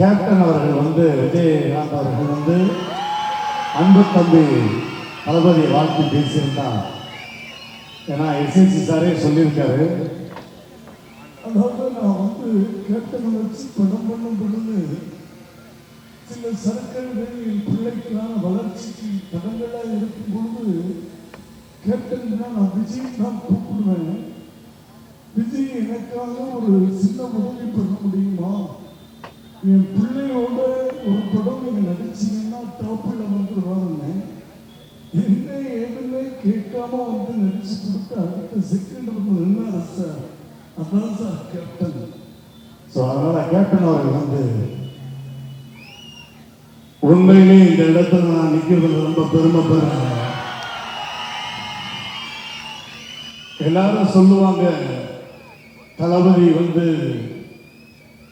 Captain அவர்கள் வந்து விஜயகாந்த் அவர்கள் வந்து அன்பு தம்பி தளபதி வாழ்த்து பேசியிருந்தார். ஏன்னா எஸ்எஸ்சி சாரே சொல்லியிருக்காரு. அதாவது நான் வந்து கேப்டன் வச்சு படம் பண்ணும் பொழுது சில சர்க்கல்கள் பிள்ளைக்கான வளர்ச்சிக்கு தடங்களாக இருக்கும் பொழுது கேப்டன் தான் நான் விஜய் தான் கூப்பிடுவேன். விஜய் எனக்காக ஒரு சின்ன உதவி பண்ண முடியுமா? என் பிள்ளையோட ஒரு படம் நீங்க நடிச்சீங்கன்னா வந்து வந்துருவாருங்க என்ன ஏதுன்னு கேட்காம வந்து நடிச்சு கொடுத்து அடுத்த செகண்ட் வந்து நின்னாரு சார் அதான் சார் கேப்டன் ஸோ அதனால கேப்டன் அவர்கள் வந்து உண்மையிலே இந்த இடத்துல நான் நிற்கிறது ரொம்ப பெருமைப்படுறேன் எல்லாரும் சொல்லுவாங்க தளபதி வந்து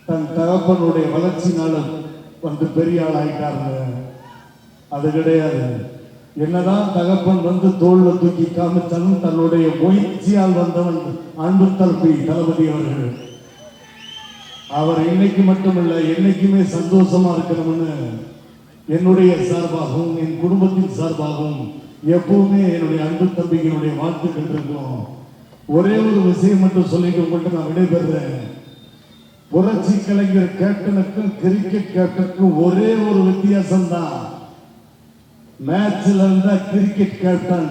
தன் தகப்பனுடைய வளர்ச்சினால வந்து பெரிய ஆளாயிட்டாருங்க. அது கிடையாது. என்னதான் தகப்பன் வந்து தோல்ல தூக்கி காமிச்சாலும் தன்னுடைய முயற்சியால் வந்தவன் அன்பு தரப்பி தளபதி அவர்கள். அவர் இன்னைக்கு மட்டுமல்ல என்னைக்குமே சந்தோஷமா இருக்கணும்னு என்னுடைய சார்பாகவும் என் குடும்பத்தின் சார்பாகவும் எப்பவுமே என்னுடைய அன்பு தம்பிகளுடைய வாழ்த்துக்கள் இருக்கும். ஒரே ஒரு விஷயம் மட்டும் சொல்லிட்டு உங்கள்கிட்ட நான் விடைபெறுறேன். புரட்சி கலைஞர் கேப்டனுக்கும் கிரிக்கெட் கேப்டனுக்கும் ஒரே ஒரு வித்தியாசம் தான் மேட்ச்ல இருந்தா கிரிக்கெட் கேப்டன்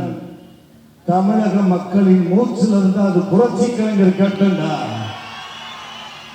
தமிழக மக்களின் மூச்சுல இருந்தா அது புரட்சி கலைஞர் கேப்டன் தான்.